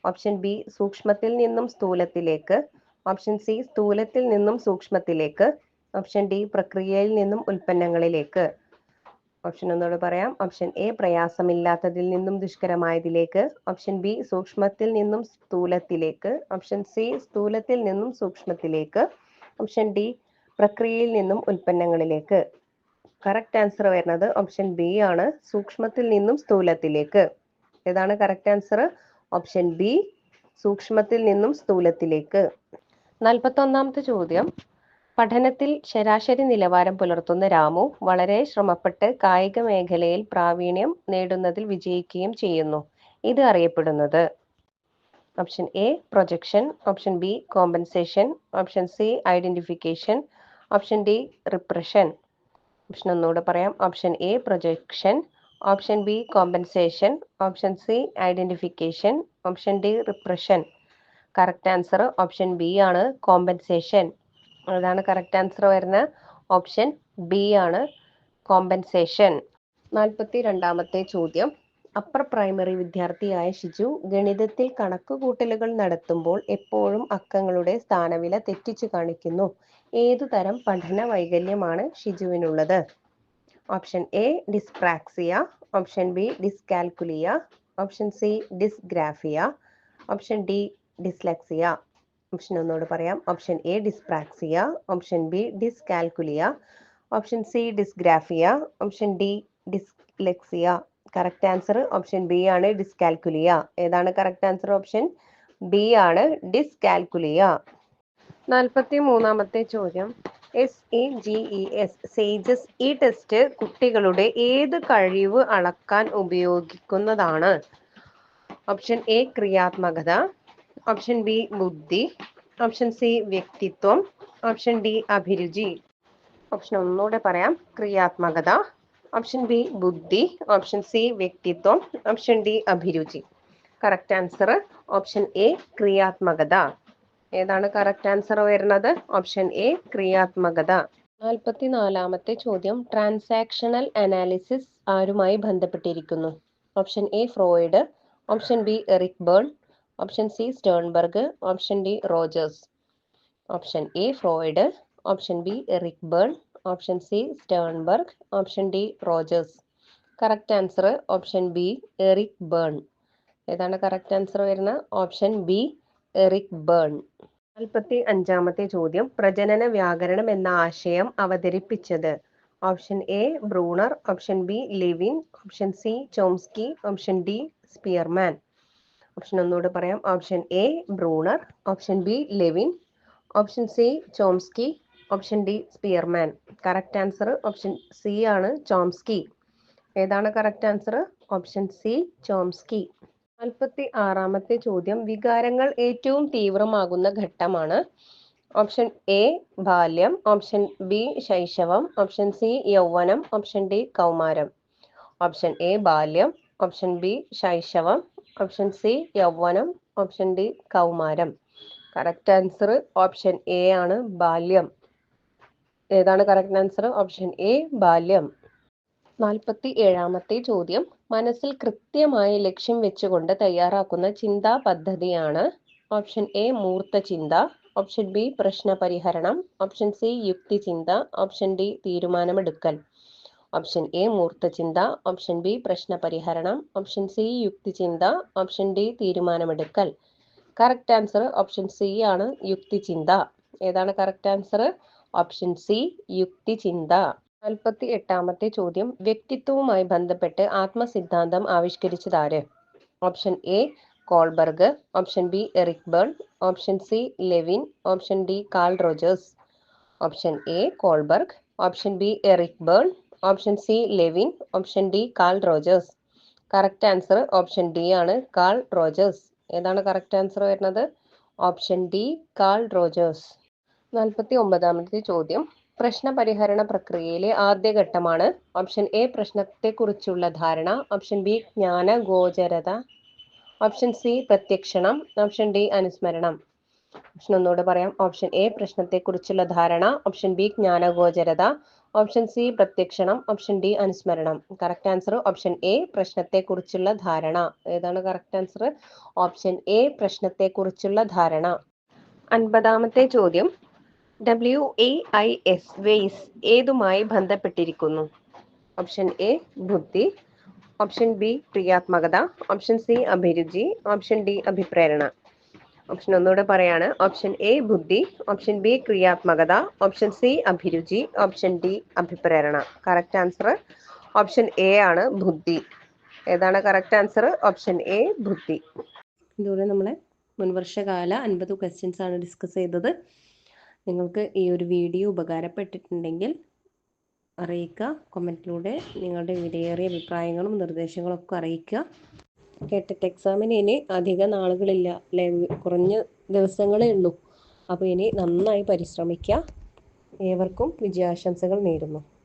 ഓപ്ഷൻ ബി സൂക്ഷ്മത്തിൽ നിന്നും സ്ഥൂലത്തിലേക്ക്. ഓപ്ഷൻ സി സ്ഥൂലത്തിൽ നിന്നും സൂക്ഷ്മത്തിലേക്ക്. ഓപ്ഷൻ ഡി പ്രക്രിയയിൽ നിന്നും ഉൽപ്പന്നങ്ങളിലേക്ക്. ഓപ്ഷൻ ഒന്നുകൂടെ പറയാം. ഓപ്ഷൻ എ പ്രയാസമില്ലാത്തതിൽ നിന്നും ദുഷ്കരമായതിലേക്ക്. ഓപ്ഷൻ ബി സൂക്ഷ്മത്തിൽ നിന്നും സ്ഥൂലത്തിലേക്ക്. ഓപ്ഷൻ സി സ്ഥൂലത്തിൽ നിന്നും സൂക്ഷ്മത്തിലേക്ക്. ഓപ്ഷൻ ഡി പ്രക്രിയയിൽ നിന്നും ഉൽപ്പന്നങ്ങളിലേക്ക്. കറക്റ്റ് ആൻസർ വരുന്നത് ഓപ്ഷൻ ബി ആണ്. സൂക്ഷ്മത്തിൽ നിന്നും സ്ഥൂലത്തിലേക്ക്. ഏതാണ് കറക്റ്റ് ആൻസർ ഓപ്ഷൻ ബി സൂക്ഷ്മത്തിൽ നിന്നും സ്ഥൂലത്തിലേക്ക്. നാൽപ്പത്തൊന്നാമത്തെ ചോദ്യം. പഠനത്തിൽ ശരാശരി നിലവാരം പുലർത്തുന്ന രാമു വളരെ ശ്രമപ്പെട്ട് കായിക മേഖലയിൽ പ്രാവീണ്യം നേടുന്നതിൽ വിജയിക്കുകയും ചെയ്യുന്നു. ഇത് അറിയപ്പെടുന്നത്. Option A projection option B compensation option C identification option D repression option ഒന്നുകൂടെ പറയാം. Option A projection option B compensation option C identification option D repression correct answer option B ആണ് കോമ്പൻസേഷൻ അതാണ് കറക്റ്റ് ആൻസർ വരുന്ന option B ആണ് compensation നാൽപ്പത്തി രണ്ടാമത്തെ ചോദ്യം. Upper primary വിദ്യാർത്ഥിയായ ഷിജു ഗണിതത്തിൽ കണക്കുകൂട്ടലുകൾ നടത്തുമ്പോൾ എപ്പോഴും അക്കങ്ങളുടെ സ്ഥാനവില തെറ്റിച്ചു കാണിക്കുന്നു. ഏതു തരം പഠന വൈകല്യമാണ് ഷിജുവിനുള്ളത്? Option A dyspraxia option B dyscalculia option C dysgraphia option D dyslexia option ഒന്നോട് പറയാം. Option A dyspraxia option B dyscalculia option C dysgraphia option D dyslexia correct answer option B ആണ് ഡിസ്കാൽക്കുലിയ ഏതാണ് കറക്റ്റ് ആൻസർ ഓപ്ഷൻ ബി ആണ് dyscalculia നാൽപ്പത്തി മൂന്നാമത്തെ ചോദ്യം. S A G E S SAGES ഈ test കുട്ടികളുടെ ഏത് കഴിവ് അളക്കാൻ ഉപയോഗിക്കുന്നതാണ്? ഓപ്ഷൻ എ ക്രിയാത്മകത. ഓപ്ഷൻ ബി ബുദ്ധി. ഓപ്ഷൻ സി വ്യക്തിത്വം. ഓപ്ഷൻ ഡി അഭിരുചി. ഓപ്ഷൻ ഒന്നുകൂടെ പറയാം. ക്രിയാത്മകത. ഓപ്ഷൻ ബി ബുദ്ധി. ഓപ്ഷൻ സി വ്യക്തിത്വം. ഓപ്ഷൻ ഡി അഭിരുചി. കറക്റ്റ് ആൻസർ ഓപ്ഷൻ എ ക്രിയാത്മകത. ഏതാണ് കറക്റ്റ് ആൻസർ വരുന്നത്? ഓപ്ഷൻ എ ക്രിയാത്മകത. നാൽപ്പത്തി നാലാമത്തെ ചോദ്യം. ട്രാൻസാക്ഷണൽ അനാലിസിസ് ആരുമായി ബന്ധപ്പെട്ടിരിക്കുന്നു? Option A Freud. Option B Eric Berne option C Sternberg option D Rogers option A Freud option B Eric Berne option C Sternberg option D Rogers correct answer option B Eric Berne ഏതാണ് correct answer വരുന്നത് option B Eric Berne നാൽപ്പത്തി അഞ്ചാമത്തെ ചോദ്യം. പ്രജനന വ്യാകരണം എന്ന ആശയം അവതരിപ്പിച്ചത്. Option A Bruner option B Lewin option C Chomsky option D Spearman option ഒന്നുകൂടെ പറയാം. Option A Bruner option B Lewin option C Chomsky option D Spearman correct answer option C ആണ് ചോംസ്കി ഏതാണ് correct answer option C Chomsky നാൽപ്പത്തി ആറാമത്തെ ചോദ്യം. വികാരങ്ങൾ ഏറ്റവും തീവ്രമാകുന്ന ഘട്ടമാണ്. ഓപ്ഷൻ എ ബാല്യം. ഓപ്ഷൻ ബി ശൈശവം. ഓപ്ഷൻ സി യൗവനം. ഓപ്ഷൻ ഡി കൗമാരം. ഓപ്ഷൻ എ ബാല്യം. ഓപ്ഷൻ ബി ശൈശവം. ഓപ്ഷൻ സി യൗവനം ഓപ്ഷൻ ഡി കൗമാരം. കറക്റ്റ് ആൻസർ ഓപ്ഷൻ എ ആണ് ബാല്യം. ഏതാണ് കറക്റ്റ് ആൻസർ ഓപ്ഷൻ എ ബാല്യം. നാൽപ്പത്തി ഏഴാമത്തെ ചോദ്യം. മനസ്സിൽ കൃത്യമായ ലക്ഷ്യം വെച്ചുകൊണ്ട് തയ്യാറാക്കുന്ന ചിന്താ പദ്ധതിയാണ്. ഓപ്ഷൻ എ മൂർത്ത ചിന്ത. ഓപ്ഷൻ ബി പ്രശ്ന പരിഹരണം ഓപ്ഷൻ സി യുക്തി ചിന്ത. ഓപ്ഷൻ ഡി തീരുമാനമെടുക്കൽ. ഓപ്ഷൻ എ മൂർത്തചിന്ത ഓപ്ഷൻ ബി പ്രശ്ന പരിഹരണം. ഓപ്ഷൻ സി യുക്തി ചിന്ത. ഓപ്ഷൻ ഡി തീരുമാനമെടുക്കൽ. കറക്റ്റ് ആൻസർ ഓപ്ഷൻ സി ആണ് യുക്തി ചിന്ത. ഏതാണ് കറക്റ്റ് ആൻസർ ഓപ്ഷൻ സി യുക്തി ചിന്ത. നാൽപ്പത്തി എട്ടാമത്തെ ചോദ്യം. വ്യക്തിത്വവുമായി ബന്ധപ്പെട്ട് ആത്മസിദ്ധാന്തം ആവിഷ്കരിച്ചതാര്? Option A Kohlberg. Option B Eric Berne. Option C Lewin. Option D Carl Rogers. Option A Kohlberg. Option B Eric Berne. Option C Lewin option D Carl Rogers correct answer option D ആണ് Carl Rogers ഏതാണ് correct answer വരുന്നത്? Option D Carl Rogers നാൽപ്പത്തി ഒമ്പതാമത്തെ ചോദ്യം. പ്രശ്ന പരിഹരണ പ്രക്രിയയിലെ ആദ്യ ഘട്ടമാണ് ഓപ്ഷൻ എ പ്രശ്നത്തെക്കുറിച്ചുള്ള ധാരണ. ഓപ്ഷൻ ബി ജ്ഞാന ഗോചരത ഓപ്ഷൻ സി പ്രത്യക്ഷണം. ഓപ്ഷൻ ഡി അനുസ്മരണം. ഓപ്ഷൻ ഒന്നുകൂടെ പറയാം. ഓപ്ഷൻ എ പ്രശ്നത്തെക്കുറിച്ചുള്ള ധാരണ. ഓപ്ഷൻ ബി ജ്ഞാനഗോചരത. ഓപ്ഷൻ സി പ്രത്യക്ഷണം. ഓപ്ഷൻ ഡി അനുസ്മരണം. കറക്റ്റ് ആൻസർ ഓപ്ഷൻ എ പ്രശ്നത്തെക്കുറിച്ചുള്ള ധാരണ. ഏതാണ് കറക്റ്റ് ആൻസർ ഓപ്ഷൻ എ പ്രശ്നത്തെക്കുറിച്ചുള്ള ധാരണ. അൻപതാമത്തെ ചോദ്യം. ഡബ്ല്യു എ ഐ എസ് വേസ് ഏതുമായി ബന്ധപ്പെട്ടിരിക്കുന്നു? ഓപ്ഷൻ എ ബുദ്ധി. ഓപ്ഷൻ ബി ക്രിയാത്മകത. ഓപ്ഷൻ സി അഭിരുചി. ഓപ്ഷൻ ഡി അഭിപ്രേരണ. ഓപ്ഷൻ ഒന്നുകൂടെ പറയാണ്. ഓപ്ഷൻ എ ബുദ്ധി. ഓപ്ഷൻ ബി ക്രിയാത്മകത. ഓപ്ഷൻ സി അഭിരുചി. ഓപ്ഷൻ ഡി അഭിപ്രേരണ. കറക്റ്റ് ആൻസർ ഓപ്ഷൻ എ ആണ് ബുദ്ധി. ഏതാണ് കറക്റ്റ് ആൻസർ ഓപ്ഷൻ എ ബുദ്ധി. ഇതുപോലെ നമ്മളെ മുൻവർഷകാല അൻപത് ക്വസ്റ്റ്യൻസ് ആണ് ഡിസ്കസ് ചെയ്തത്. നിങ്ങൾക്ക് ഈ ഒരു വീഡിയോ ഉപകാരപ്പെട്ടിട്ടുണ്ടെങ്കിൽ അറിയിക്കുക കൊമന്റിലൂടെ നിങ്ങളുടെ വിലയേറിയ അഭിപ്രായങ്ങളും നിർദ്ദേശങ്ങളും ഒക്കെ അറിയിക്കുക. കേട്ടിട്ട് എക്സാമിന് ഇനി അധിക നാളുകളില്ല അല്ലെ? കുറഞ്ഞ ദിവസങ്ങളേ ഉള്ളൂ. അപ്പോൾ ഇനി നന്നായി പരിശ്രമിക്കുക ഏവർക്കും വിജയാശംസകൾ നേരുന്നു.